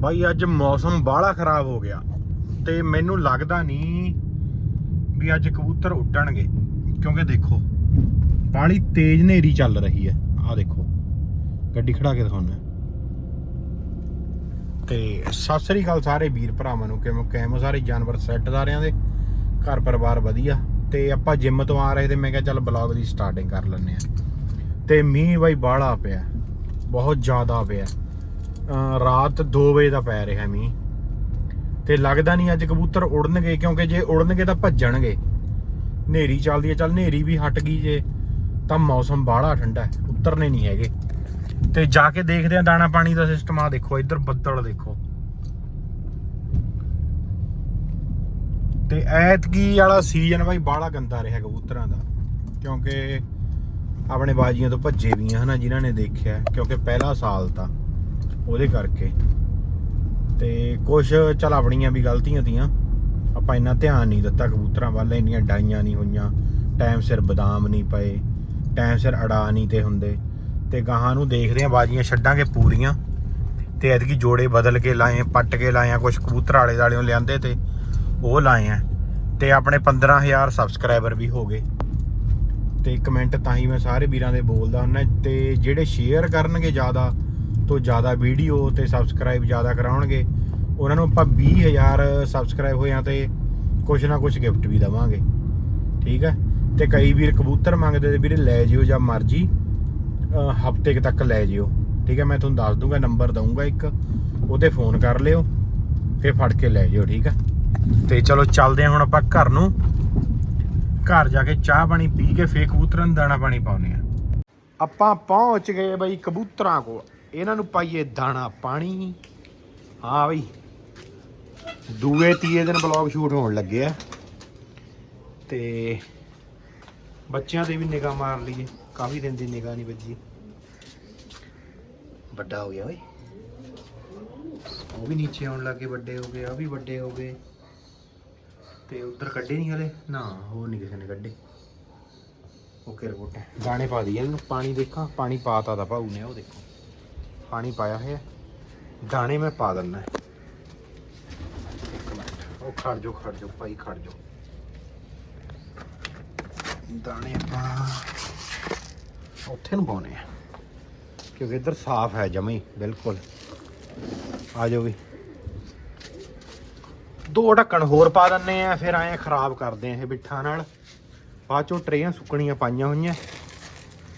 ਬਾਈ, ਅੱਜ ਮੌਸਮ ਬਾਹਲਾ ਖਰਾਬ ਹੋ ਗਿਆ ਤੇ ਮੈਨੂੰ ਲੱਗਦਾ ਨਹੀਂ ਵੀ ਅੱਜ ਕਬੂਤਰ ਉੱਡਣਗੇ। ਕਿਉਂਕਿ ਦੇਖੋ, ਬਾਹਲੀ ਤੇਜ਼ ਹਨੇਰੀ ਚੱਲ ਰਹੀ ਹੈ। ਆਹ ਦੇਖੋ, ਗੱਡੀ ਖੜਾ ਕੇ ਦਿਖਾਉਣਾ ਤੇ ਸਤਿ ਸ੍ਰੀ ਅਕਾਲ ਸਾਰੇ ਵੀਰ ਭਰਾਵਾਂ ਨੂੰ, ਕਿਵੇਂ ਕਿਵੇਂ ਸਾਰੇ ਜਾਨਵਰ ਸੈੱਟ ਸਾਰਿਆਂ ਦੇ? ਘਰ ਪਰਿਵਾਰ ਵਧੀਆ। ਤੇ ਆਪਾਂ ਜਿੰਮ ਤੋਂ ਆ ਰਹੇ ਤੇ ਮੈਂ ਕਿਹਾ ਚੱਲ ਬਲੌਗ ਦੀ ਸਟਾਰਟਿੰਗ ਕਰ ਲੈਂਦੇ ਆ ਤੇ ਮੀਂਹ ਬਾਈ ਬਾਹਲਾ ਪਿਆ। ਬਹੁਤ ਜ਼ਿਆਦਾ ਪਿਆ। ਰਾਤ 2 ਵਜੇ ਦਾ ਪੈ ਰਿਹਾ ਮੀਂਹ। ਤੇ ਲੱਗਦਾ ਨਹੀਂ ਅੱਜ ਕਬੂਤਰ ਉੜਨਗੇ, ਕਿਉਂਕਿ ਜੇ ਉੜਨਗੇ ਤਾਂ ਭੱਜਣਗੇ। ਹਨੇਰੀ ਚੱਲਦੀ ਹੈ, ਚੱਲ ਹਨੇਰੀ ਵੀ ਹਟ ਗਈ ਜੇ, ਤਾਂ ਮੌਸਮ ਬਾਹਲਾ ਠੰਡਾ ਹੈ, ਉਤਰਨੇ ਨਹੀਂ ਹੈਗੇ। ਤੇ ਜਾ ਕੇ ਦੇਖਦੇ ਆ ਦਾਣਾ ਪਾਣੀ ਦਾ ਸਿਸਟਮ ਆ ਦੇਖੋ, ਇੱਧਰ ਬੱਦਲ ਦੇਖੋ। ਤੇ ਐਤਕੀ ਵਾਲਾ ਸੀਜ਼ਨ ਬਾਈ ਬਾਹਲਾ ਗੰਦਾ ਰਿਹਾ ਕਬੂਤਰਾਂ ਦਾ, ਕਿਉਂਕਿ ਆਪਣੇ ਬਾਜੀਆਂ ਤੋਂ ਭੱਜੇ ਵੀ ਆ ਹਨਾ, ਜਿਨ੍ਹਾਂ ਨੇ ਦੇਖਿਆ, ਕਿਉਂਕਿ ਪਹਿਲਾ ਸਾਲ ਤਾਂ। ਉਹਦੇ ਕਰਕੇ। ਤੇ ਕੁਝ ਚਲ ਆਪਣੀਆਂ ਵੀ ਗਲਤੀਆਂ ਤੀਆਂ। ਆਪਾਂ ਇੰਨਾ ਧਿਆਨ ਨਹੀਂ ਦਿੱਤਾ ਕਬੂਤਰਾਂ ਵੱਲ, ਇੰਨੀਆਂ ਡਾਈਆਂ ਨਹੀਂ ਹੋਈਆਂ। ਟਾਈਮ ਸਿਰ ਬਦਾਮ ਨਹੀਂ ਪਏ, ਟਾਈਮ ਸਿਰ ਅੜਾ ਨਹੀਂ ਤੇ ਹੁੰਦੇ। ਤੇ ਗਾਹਾਂ ਨੂੰ ਦੇਖਦੇ ਆ ਬਾਜੀਆਂ ਛੱਡਾਂਗੇ ਪੂਰੀਆਂ। ਤੇ ਐਤਕੀ ਜੋੜੇ ਬਦਲ ਕੇ ਲਾਏ, ਪੱਟ ਕੇ ਲਾਏ ਆ ਕੁਝ ਕਬੂਤਰ ਆਲੇ ਦਾਲਿਓਂ ਲਿਆਂਦੇ ਤੇ ਉਹ ਲਾਏ ਆ। ਤੇ ਆਪਣੇ 15000 ਸਬਸਕ੍ਰਾਈਬਰ ਵੀ ਹੋ ਗਏ। ਤੇ ਕਮੈਂਟ ਤਾਂ ਹੀ ਮੈਂ ਸਾਰੇ ਵੀਰਾਂ ਦੇ ਬੋਲਦਾ ਹੁੰਦਾ, ਤੇ ਜਿਹੜੇ ਸ਼ੇਅਰ ਕਰਨਗੇ ਜ਼ਿਆਦਾ ਤੋਂ ਜ਼ਿਆਦਾ ਵੀਡੀਓ ਤੇ ਸਬਸਕ੍ਰਾਈਬ ਜ਼ਿਆਦਾ ਕਰਾਉਣਗੇ, ਉਹਨਾਂ ਨੂੰ ਆਪਾਂ 20000 ਸਬਸਕ੍ਰਾਈਬ ਹੋਇਆਂ ਤੇ ਕੁਝ ਨਾ ਕੁਝ ਗਿਫਟ ਵੀ ਦਵਾਂਗੇ। ਠੀਕ ਹੈ ਤੇ ਕਈ ਵੀਰ ਕਬੂਤਰ ਮੰਗਦੇ ਤੇ ਵੀਰੇ ਲੈ ਜਿਓ ਜਾਂ ਮਰਜ਼ੀ ਹਫ਼ਤੇ ਤੱਕ ਲੈ ਜਿਓ। ਠੀਕ ਹੈ ਮੈਂ ਤੁਹਾਨੂੰ ਦੱਸ ਦੂੰਗਾ, ਨੰਬਰ ਦਊਂਗਾ ਇੱਕ ਉਹਤੇ ਫੋਨ ਕਰ ਲਿਓ, ਫੇਰ ਫੜ ਕੇ ਲੈ ਜਿਓ, ਠੀਕ ਹੈ ਤੇ ਚਲੋ ਚੱਲਦੇ ਹਾਂ ਹੁਣ ਆਪਾਂ ਘਰ ਨੂੰ। ਘਰ ਜਾ ਕੇ ਚਾਹ ਪਾਣੀ ਪੀ ਕੇ ਫੇਰ ਕਬੂਤਰਾਂ ਨੂੰ ਦਾਣਾ ਪਾਣੀ ਪਾਉਨੇ ਆ ਆਪਾਂ ਪਹੁੰਚ ਗਏ ਬਈ ਕਬੂਤਰਾਂ ਕੋਲ। ਇਹਨਾਂ ਨੂੰ ਪਾਈਏ ਦਾਣਾ ਪਾਣੀ। ਹਾਂ ਬਈ। ਦੂਏ ਤੀਏ ਦਿਨ ਬਲੌਗ ਸ਼ੂਟ ਹੋਣ ਲੱਗੇ ਆ। ਤੇ ਬੱਚਿਆਂ ਤੇ ਵੀ ਨਿਗਾਹ ਮਾਰ ਲਈਏ। ਕਾਫੀ ਦਿਨ ਦੀ ਨਿਗਾਹ ਨਹੀਂ ਵੱਜੀ। ਵੱਡਾ ਹੋ ਗਿਆ ਓਏ। ਉਹ ਵੀ ਨੀਚੇ ਆਉਣ ਲੱਗੇ ਵੱਡੇ ਹੋ ਗਏ ਆ ਵੀ ਵੱਡੇ ਹੋ ਗਏ। ਤੇ ਉਧਰ ਕੱਢੇ ਨਹੀਂ ਹਲੇ। ਨਾ, ਹੋਰ ਨਹੀਂ ਕਿਸੇ ਨੇ ਕੱਢੇ। ਓਕੇ, ਰਿਪੋਰਟ ਹੈ। ਦਾਣੇ ਪਾ ਦਈਏ ਇਹਨੂੰ। ਪਾਣੀ ਦੇਖਾਂ। ਪਾਣੀ ਪਾਤਾ ਦਾ ਭਾਊ ਨੇ, ਉਹ ਦੇਖੋ। ਪਾਣੀ ਪਾਇਆ ਹੋਇਆ ਦਾਣੇ ਮੈਂ ਪਾ ਦਿੰਦਾ ਇੱਕ ਮਿੰਟ ਉਹ ਖੜ ਜੋ ਖੜ ਜੋ ਭਾਈ ਖੜ ਜੋ ਦਾਣੇ ਆਪਾਂ ਉੱਥੇ ਨੂੰ ਪਾਉਣੇ ਆ। ਕਿਉਂਕਿ ਇੱਧਰ ਸਾਫ਼ ਹੈ ਜਮੀ ਬਿਲਕੁਲ। ਆ ਜਾਓ ਵੀ। ਦੋ ਢੱਕਣ ਹੋਰ ਪਾ ਦਿੰਨੇ ਆ, ਫਿਰ ਐਂ ਖਰਾਬ ਕਰਦੇ ਆ ਇਹ ਬਿੱਠਾਂ ਨਾਲ। ਬਾਅਦ ਚੋਂ ਟਰੇਆਂ ਸੁੱਕਣੀਆਂ ਪਾਈਆਂ ਹੋਈਆਂ।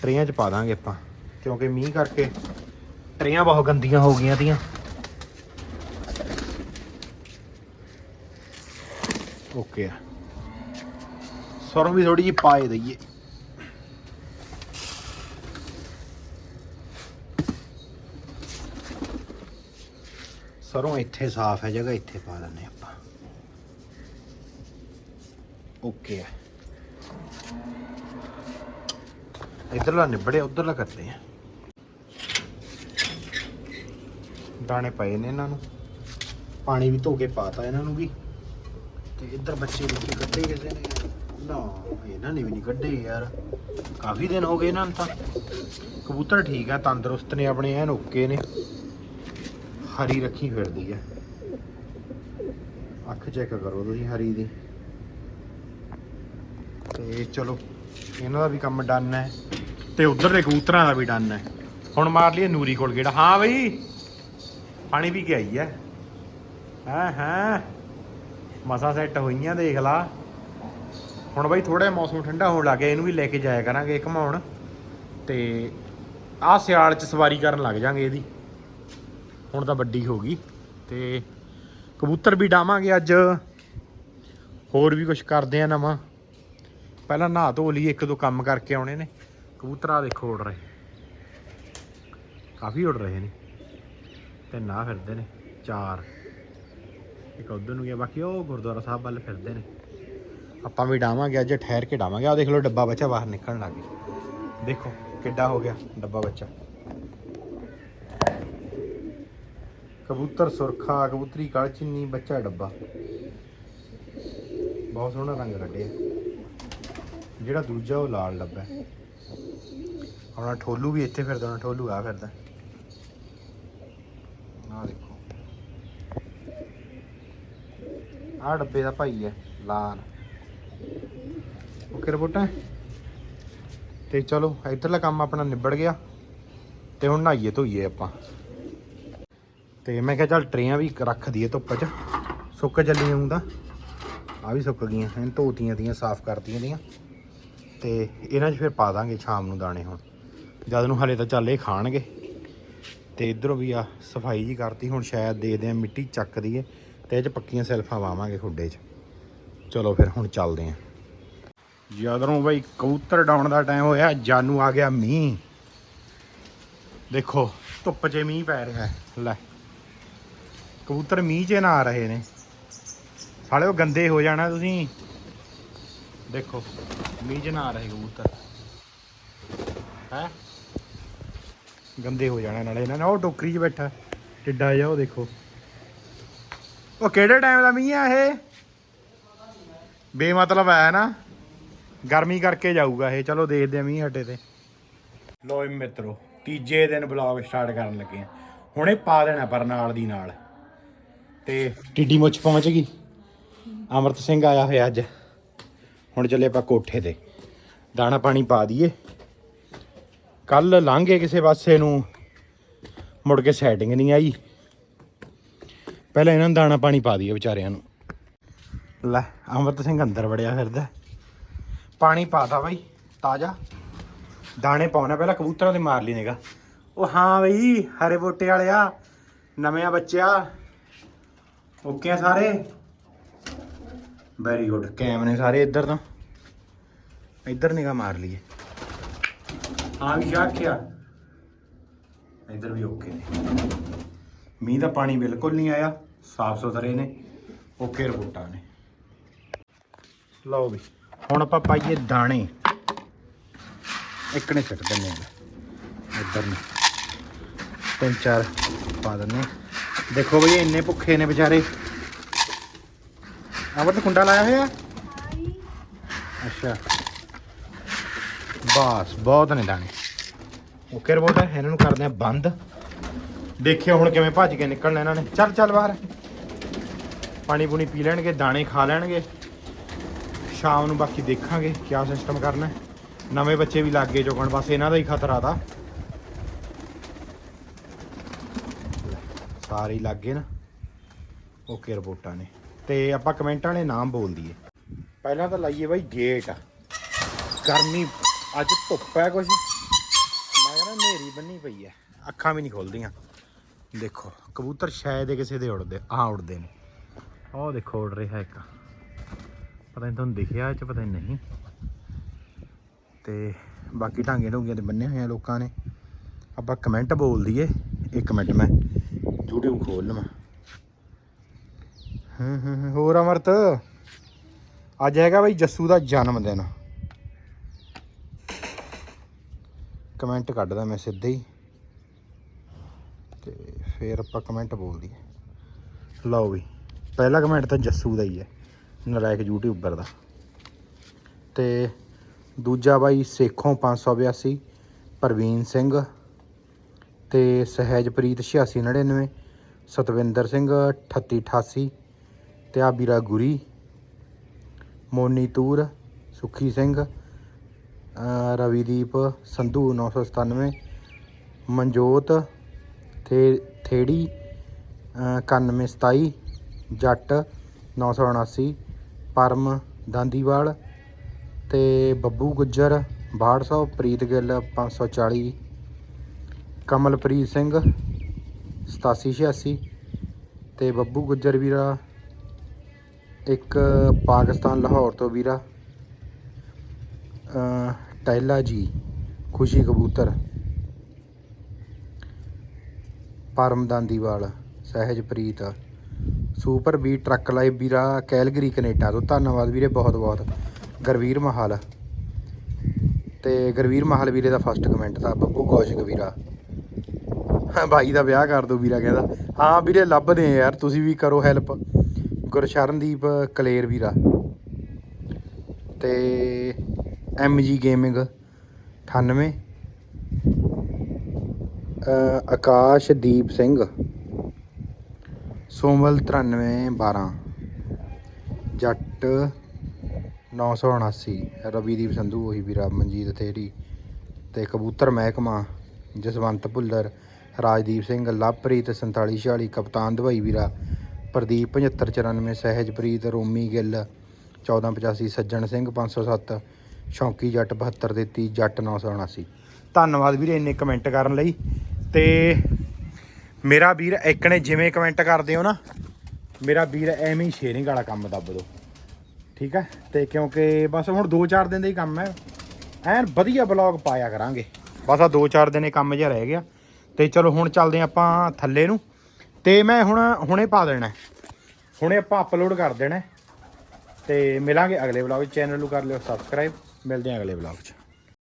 ਟਰੇਆਂ 'ਚ ਪਾ ਦਾਂਗੇ ਆਪਾਂ, ਕਿਉਂਕਿ ਮੀਂਹ ਕਰਕੇ ਟਰੇਆਂ ਬਹੁਤ ਗੰਦੀਆਂ ਹੋ ਗਈਆਂ ਤੀਆਂ। ਓਕੇ ਆ। ਸਰੋਂ ਵੀ ਥੋੜੀ ਜਿਹੀ ਪਾਏ ਦਈਏ। ਸਰੋਂ ਇੱਥੇ ਸਾਫ਼ ਹੈ, ਜਗ੍ਹਾ ਇੱਥੇ ਪਾ ਦਿੰਦੇ ਆਪਾਂ। ਓਕੇ ਹੈ ਇਧਰਲਾ ਨਿਬੜੇ ਉਧਰਲਾ ਕਰਦੇ ਆ। ਦਾਣੇ ਪਏ ਨੇ ਇਹਨਾਂ ਨੂੰ। ਪਾਣੀ ਵੀ ਧੋ ਕੇ ਪਾਤਾ ਇਹਨਾਂ ਨੂੰ ਵੀ। ਤੇ ਇੱਧਰ ਬੱਚੇ ਦੇਖੀ ਕੱਢੇ ਕਿਸੇ ਨੇ। ਨਾ, ਇਹਨਾਂ ਨੇ ਵੀ ਨਹੀਂ ਕੱਢੇ ਯਾਰ। ਕਾਫੀ ਦਿਨ ਹੋ ਗਏ ਇਹਨਾਂ ਨੂੰ ਤਾਂ। ਕਬੂਤਰ ਠੀਕ ਆ, ਤੰਦਰੁਸਤ ਨੇ ਆਪਣੇ, ਐਨ ਓਕੇ ਨੇ। ਹਰੀ ਰੱਖੀ ਫਿਰਦੀ ਹੈ ਅੱਖ ਚੈੱਕ ਕਰੋ ਤੁਸੀਂ ਹਰੀ ਦੀ। ਤੇ ਚਲੋ, ਇਹਨਾਂ ਦਾ ਵੀ ਕੰਮ ਡਨ ਹੈ। ਤੇ ਉਧਰ ਦੇ ਕਬੂਤਰਾਂ ਦਾ ਵੀ ਡਨ ਹੈ। ਹੁਣ ਮਾਰ ਲਈਏ ਨੂਰੀ ਕੋਲ ਕਿਹੜਾ ਹਾਂ ਬਈ। ਪਾਣੀ ਪੀ ਕੇ ਆਈ ਹੈ। ਹਾਂ ਹਾਂ। ਮਸਾ ਸੈੱਟ ਹੋਈਆਂ, ਦੇਖ ਲਾ। ਹੁਣ ਬਈ ਥੋੜਾ ਮੌਸਮ ਠੰਡਾ ਹੋਣ ਲੱਗ ਗਿਆ, ਇਹਨੂੰ ਵੀ ਲੈ ਕੇ ਜਾਇਆ ਕਰਾਂਗੇ ਘਮਾਉਣ ਤੇ ਆਹ ਸਿਆਲ ਚ ਸਵਾਰੀ ਕਰਨ ਲੱਗ ਜਾਾਂਗੇ ਇਹਦੀ। ਹੁਣ ਤਾਂ ਵੱਡੀ ਹੋ ਗਈ। ਤੇ ਕਬੂਤਰ ਵੀ ਡਾਵਾਂਗੇ ਅੱਜ। ਹੋਰ ਵੀ ਕੁਝ ਕਰਦੇ ਆ ਨਵਾਂ। ਪਹਿਲਾਂ ਨਹਾ ਧੋ ਲਈ ਇੱਕ ਦੋ ਕੰਮ ਕਰਕੇ ਆਉਣੇ ਨੇ। ਕਬੂਤਰ ਆ ਦੇਖੋ ਉੜ ਰਹੇ। ਕਾਫੀ ਉੜ ਰਹੇ ਨੇ। ਤੇ ਨਾ ਫਿਰਦੇ ਨੇ, ਚਾਰ। ਇੱਕ ਉਧਰ ਨੂੰ ਗਿਆ, ਬਾਕੀ ਉਹ ਗੁਰਦੁਆਰਾ ਸਾਹਿਬ ਵੱਲ ਫਿਰਦੇ ਨੇ। ਆਪਾਂ ਵੀ ਡਾਵਾਂਗੇ, ਅੱਜ ਠਹਿਰ ਕੇ ਡਾਵਾਂਗੇ। ਆ ਦੇਖ ਲਓ, ਡੱਬਾ ਬੱਚਾ ਬਾਹਰ ਨਿਕਲਣ ਲੱਗ ਗਿਆ। ਦੇਖੋ, ਕਿੱਡਾ ਹੋ ਗਿਆ ਡੱਬਾ ਬੱਚਾ। ਕਬੂਤਰ, ਸੁਰਖਾ, ਕਬੂਤਰੀ ਕਲਚਿੰਨੀ ਬੱਚਾ ਡੱਬਾ। ਬਹੁਤ ਸੋਹਣਾ ਰੰਗ ਕੱਢਿਆ। ਜਿਹੜਾ ਦੂਜਾ ਉਹ ਲਾਲ ਡੱਬਾ ਹੈ। ਆਪਣਾ ਠੋਲੂ ਵੀ ਇੱਥੇ ਫਿਰਦਾ, ਹੋਣਾ ਠੋਲੂ ਆ ਫਿਰਦਾ। ਆ ਦੇਖੋ। ਆਹ ਡੱਬੇ ਦਾ ਭਾਈ ਹੈ, ਲਾਲ। ਓਕੇ ਰਿਪੋਰਟਾਂ ਤੇ ਚਲੋ, ਇੱਧਰਲਾ ਕੰਮ ਆਪਣਾ ਨਿਬੜ ਗਿਆ। ਤੇ ਹੁਣ ਨਹਾਈਏ ਧੋਈਏ ਆਪਾਂ। ਤੇ ਮੈਂ ਕਿਹਾ ਚੱਲ ਟਰੇਆਂ ਵੀ ਰੱਖ ਦਈਏ ਧੁੱਪ 'ਚ। ਸੁੱਕ ਚੱਲੀ ਆਉਂਦਾ ਆ ਵੀ ਸੁੱਕ ਗਈਆਂ ਐਨ ਧੋਤੀਆਂ ਦੀਆਂ, ਸਾਫ਼ ਕਰਤੀਆਂ ਦੀਆਂ। ਤੇ ਇਹਨਾਂ 'ਚ ਫਿਰ ਪਾ ਦਾਂਗੇ ਸ਼ਾਮ ਨੂੰ ਦਾਣੇ ਹੁਣ। ਜਦ ਨੂੰ ਹਲੇ ਤਾਂ ਚੱਲ ਇਹ ਖਾਣਗੇ। ਤੇ ਇਧਰੋਂ ਵੀ ਆ ਸਫ਼ਾਈ ਜੀ ਕਰਤੀ, ਹੁਣ ਸ਼ਾਇਦ ਦੇਖਦੇ ਆ ਮਿੱਟੀ ਚੱਕ ਦਈਏ ਤੇ ਇਹ 'ਚ ਪੱਕੀਆਂ ਸੈਲਫਾਂ ਵਾਵਾਂਗੇ ਖੁੱਡੇ 'ਚ। ਚਲੋ ਫਿਰ ਹੁਣ ਚੱਲਦੇ ਆਂ। ਜਦਰੋਂ ਬਈ, ਕਬੂਤਰ ਡਾਉਣ ਦਾ ਟਾਈਮ ਹੋਇਆ, ਜਾਨੂ ਆ ਗਿਆ ਮੀਂਹ। ਦੇਖੋ, ਧੁੱਪ 'ਚ ਮੀਂਹ ਪੈ ਰਿਹਾ ਲੈ। ਕਬੂਤਰ ਮੀਂਹ 'ਚ ਨਾ ਆ ਰਹੇ ਨੇ। ਸਾਲੇ ਉਹ ਗੰਦੇ ਹੋ ਜਾਣਾ ਤੁਸੀਂ। ਦੇਖੋ, ਮੀਂਹ 'ਚ ਨਾ ਆ ਰਹੇ ਕਬੂਤਰ। ਹੈ? ਗੰਦੇ ਹੋ ਜਾਣਾ ਨਾਲੇ ਇਹਨਾਂ ਨੇ। ਉਹ ਟੋਕਰੀ 'ਚ ਬੈਠਾ। ਟਿੱਡਾ ਜਿਹਾ ਉਹ ਦੇਖੋ। ਉਹ ਕਿਹੜੇ ਟਾਈਮ ਦਾ ਮੀਂਹ ਆ ਇਹ? ਬੇਮਤਲਬ ਆਇਆ ਨਾ। ਗਰਮੀ ਕਰਕੇ ਜਾਊਗਾ ਇਹ। ਚਲੋ ਦੇਖਦੇ ਆ ਮੀਂਹ ਹਟੇ ਤੇ। ਲੋ ਮਿੱਤਰੋ ਤੀਜੇ ਦਿਨ ਬਲੌਗ ਸਟਾਰਟ ਕਰਨ ਲੱਗੇ ਆ ਹੁਣੇ ਪਾ ਦੇਣਾ ਪਰ ਨਾਲ ਦੀ ਨਾਲ। ਤੇ ਟਿੱਡੀ ਮੁੱਛ ਪਹੁੰਚ ਗਈ। ਅਮਰਤ ਸਿੰਘ ਆਇਆ ਹੋਇਆ ਅੱਜ। ਹੁਣ ਚੱਲੇ ਆਪਾਂ ਕੋਠੇ ਤੇ। ਦਾਣਾ ਪਾਣੀ ਪਾ ਦਈਏ। ਕੱਲ ਲੰਘੇ ਕਿਸੇ ਪਾਸੇ ਨੂੰ, ਮੁੜ ਕੇ ਸੈਟਿੰਗ ਨਹੀਂ ਆਈ। ਪਹਿਲਾਂ ਇਹਨਾਂ ਨੂੰ ਦਾਣਾ ਪਾਣੀ ਪਾ ਦਈਏ ਵਿਚਾਰਿਆਂ ਨੂੰ। ਲੈ, ਅਮਰਤ ਸਿੰਘ ਅੰਦਰ ਵੜਿਆ ਫਿਰਦਾ। ਪਾਣੀ ਪਾਤਾ ਬਾਈ, ਤਾਜ਼ਾ। ਦਾਣੇ ਪਾਉਣਾ, ਪਹਿਲਾਂ ਕਬੂਤਰਾਂ ਦੇ ਮਾਰ ਲਈ ਨੇਗਾ ਉਹ ਹਾਂ ਬਈ, ਹਰੇ ਬੋਟੇ ਵਾਲਿਆ ਨਵੇਂ ਬੱਚਿਆ। ਓਕੇ ਆ ਸਾਰੇ? ਵੈਰੀ ਗੁੱਡ ਕੈਮ ਨੇ ਸਾਰੇ ਇੱਧਰ ਤੋਂ। ਇੱਧਰ ਨਿਗਾ ਮਾਰ ਲਈਏ। ਹਾਂ ਵੀ ਆਖਿਆ? ਇੱਧਰ ਵੀ ਓਕੇ ਨੇ। ਮੀਂਹ ਦਾ ਪਾਣੀ ਬਿਲਕੁਲ ਨਹੀਂ ਆਇਆ ਸਾਫ਼ ਸੁਥਰੇ ਨੇ ਓਕੇ ਰਿਪੋਰਟਾਂ ਨੇ। ਲਓ ਵੀ ਹੁਣ ਆਪਾਂ ਪਾਈਏ ਦਾਣੇ। ਇੱਕ ਨੇ ਛੱਡ ਦਿੰਨੇ ਆ। ਇੱਧਰ ਨੂੰ ਤਿੰਨ ਚਾਰ ਪਾ ਦਿੰਨੇ ਆ। ਦੇਖੋ ਬਈ ਇੰਨੇ ਭੁੱਖੇ ਨੇ ਵਿਚਾਰੇ। ਆਵਰ ਤਾਂ ਕੁੰਡਾ ਲਾਇਆ ਹੋਇਆ? ਅੱਛਾ। ਬਸ ਬਹੁਤ ਨੇ ਦਾਣੇ। ਓਕੇ ਰਿਪੋਰਟ ਹੈ ਇਹਨਾਂ ਨੂੰ ਕਰਦੇ ਆ ਬੰਦ। ਦੇਖਿਓ ਹੁਣ ਕਿਵੇਂ ਭੱਜ ਕੇ ਨਿਕਲਣਾ ਇਹਨਾਂ ਨੇ। ਚੱਲ ਚੱਲ ਬਾਹਰ। ਪਾਣੀ ਪੂਣੀ ਪੀ ਲੈਣਗੇ ਦਾਣੇ ਖਾ ਲੈਣਗੇ। ਸ਼ਾਮ ਨੂੰ ਬਾਕੀ ਦੇਖਾਂਗੇ ਕਿਆ ਸਿਸਟਮ ਕਰਨਾ। ਨਵੇਂ ਬੱਚੇ ਵੀ ਲੱਗ ਗਏ ਚੁਗਣ ਬਸ ਇਹਨਾਂ ਦਾ ਹੀ ਖਤਰਾ ਦਾ ਸਾਰੇ ਹੀ ਲੱਗ ਗਏ ਨਾ। ਓਕੇ ਰਿਪੋਰਟਾਂ ਨੇ। ਤੇ ਆਪਾਂ ਕਮੈਂਟਾਂ ਵਾਲੇ ਨਾਮ ਬੋਲ ਦਈਏ। ਪਹਿਲਾਂ ਤਾਂ ਲਾਈਏ ਬਾਈ ਗੇਟ ਗਰਮੀ ਅੱਜ ਧੁੱਪ ਹੈ ਕੁਛ। ਮੈਂ ਕਹਿੰਦਾ ਹਨੇਰੀ ਬੰਨੀ ਪਈ ਹੈ। ਅੱਖਾਂ ਵੀ ਨਹੀਂ ਖੁੱਲਦੀਆਂ। ਦੇਖੋ ਕਬੂਤਰ ਸ਼ਾਇਦ ਹੀ ਕਿਸੇ ਦੇ ਉੜਦੇ ਆ ਉੜਦੇ ਨੇ। ਉਹ ਦੇਖੋ ਉੜ ਰਿਹਾ ਇੱਕ। ਪਤਾ ਨਹੀਂ ਤੁਹਾਨੂੰ ਦਿਖਿਆ ਇਹ ਚ ਪਤਾ ਨਹੀਂ ਤੇ ਬਾਕੀ ਢਾਂਗੇ ਢੋਂਗੀਆਂ ਤੇ ਬੰਨੇ ਹੋਏ ਆ ਲੋਕਾਂ ਨੇ। ਆਪਾਂ ਕਮੈਂਟ ਬੋਲ ਦਈਏ। ਇੱਕ ਮਿੰਟ ਮੈਂ YouTube ਖੋਲ ਲਵਾਂ। ਹੂੰ ਹੂੰ, ਹੋਰ ਅਮਰਤ? ਅੱਜ ਹੈਗਾ ਬਈ ਜੱਸੂ ਦਾ ਜਨਮ ਦਿਨ ਕਮੈਂਟ ਕੱਢਦਾ ਮੈਂ ਸਿੱਧੇ ਹੀ। ਤੇ ਫੇਰ ਆਪਾਂ ਕਮੈਂਟ ਬੋਲਦੀ ਲਓ ਵੀ, ਪਹਿਲਾ ਕਮੈਂਟ ਤਾਂ ਜੱਸੂ ਦਾ ਹੀ ਹੈ, ਨਲਾਇਕ ਯੂਟਿਊਬਰ ਦਾ। ਤੇ ਦੂਜਾ ਬਾਈ ਸੇਖੋਂ 582 ਪ੍ਰਵੀਨ ਸਿੰਘ। ਤੇ ਸਹਿਜਪ੍ਰੀਤ 8699 ਸਤਵਿੰਦਰ ਸਿੰਘ 3888 ਤੇ ਆ ਵੀਰਾ ਗੁਰੀ, ਮੋਨੀ ਤੂਰ, ਸੁਖੀ ਸਿੰਘ ਰਵੀਦੀਪ ਸੰਧੂ 997 ਮਨਜੋਤ ਤੇ ਥੇੜੀ, ਅਹ 9127 ਜੱਟ 979 ਪਰਮ ਦਾਂਦੀਵਾਲ ਤੇ ਬੱਬੂ ਗੁੱਜਰ 6200 ਪ੍ਰੀਤ ਗਿੱਲ 540 ਕਮਲਪ੍ਰੀਤ ਸਿੰਘ 8786 ਤੇ ਬੱਬੂ ਗੁੱਜਰ ਵੀਰਾ, ਇੱਕ ਪਾਕਿਸਤਾਨ ਲਾਹੌਰ ਤੋਂ ਵੀਰਾ। ਅਹ ਜੀ, ਖੁਸ਼ੀ ਕਬੂਤਰ ਪਰਮਦਾਂਦੀਵਾਲ Sahajpreet super B truck live ਵੀਰਾ, ਕੈਲਗਰੀ ਕੈਨੇਡਾ ਤੋਂ। ਧੰਨਵਾਦ ਵੀਰੇ ਬਹੁਤ ਬਹੁਤ। ਗਰਵੀਰ ਮਹਾਲ। ਤੇ ਗਰਵੀਰ ਮਹਾਲ ਵੀਰੇ ਦਾ ਫਸਟ ਕਮੈਂਟ ਤਾਂ ਬੱਬੂ ਕੌਸ਼ਿਕ ਵੀਰਾ। ਹਾਂ, ਭਾਈ ਦਾ ਵਿਆਹ ਕਰ ਦੋ ਵੀਰਾ ਕਹਿੰਦਾ। ਹਾਂ ਵੀਰੇ, ਲੱਭਦੇ ਆ ਯਾਰ, ਤੁਸੀਂ ਵੀ ਕਰੋ ਹੈਲਪ ਗੁਰਸ਼ਰਨਦੀਪ ਕਲੇਰ ਵੀਰਾ। ਤੇ M G gaming 98 Akashdeep Singh. Somal 93 12 ਜੱਟ 979 ਰਵੀਦੀਪ ਸੰਧੂ ਉਹੀ ਵੀਰਾ ਮਨਜੀਤ ਥੇਰੀ ਤੇ ਕਬੂਤਰ ਮਹਿਕਮਾ, ਜਸਵੰਤ ਭੁੱਲਰ, ਰਾਜਦੀਪ ਸਿੰਘ, ਲਵਪ੍ਰੀਤ 4746 ਕਪਤਾਨ ਦਵਾਈ ਵੀਰਾ ਪ੍ਰਦੀਪ 7594 ਸਹਿਜਪ੍ਰੀਤ, ਰੋਮੀ ਗਿੱਲ 1485 ਸੱਜਣ ਸਿੰਘ 507 ਸ਼ੌਂਕੀ ਜੱਟ 7233 ਜੱਟ 979 ਧੰਨਵਾਦ ਵੀਰੇ ਇੰਨੇ ਕਮੈਂਟ ਕਰਨ ਲਈ। ਤੇ ਮੇਰਾ ਵੀਰ ਇੱਕ ਨੇ ਜਿਵੇਂ ਕਮੈਂਟ ਕਰਦੇ ਹੋ ਨਾ, ਮੇਰਾ ਵੀਰ ਐਵੇਂ ਹੀ ਸ਼ੇਅਰਿੰਗ ਵਾਲਾ ਕੰਮ ਦੱਬ ਦੋ। ਠੀਕ ਹੈ? ਤੇ ਕਿਉਂਕਿ ਬਸ ਹੁਣ 2-4 ਦਿਨ ਦਾ ਹੀ ਕੰਮ ਹੈ। ਐਨ ਵਧੀਆ ਬਲੌਗ ਪਾਇਆ ਕਰਾਂਗੇ। ਬਸ ਆ 2-4 ਦਿਨ ਇਹ ਕੰਮ ਜਿਹਾ ਰਹਿ ਗਿਆ। ਤੇ ਚਲੋ ਹੁਣ ਚੱਲਦੇ ਹਾਂ ਆਪਾਂ ਥੱਲੇ ਨੂੰ। ਤੇ ਮੈਂ ਹੁਣ ਹੁਣੇ ਪਾ ਦੇਣਾ ਹੁਣੇ ਆਪਾਂ ਅਪਲੋਡ ਕਰ ਦੇਣਾ ਹੈ। ਤੇ ਮਿਲਾਂਗੇ ਅਗਲੇ ਵਲੌਗ ਚੈਨਲ ਨੂੰ ਕਰ ਲਿਓ ਸਬਸਕ੍ਰਾਈਬ ਮਿਲਦੇ ਹਾਂ ਅਗਲੇ ਵਲੌਗ 'ਚ।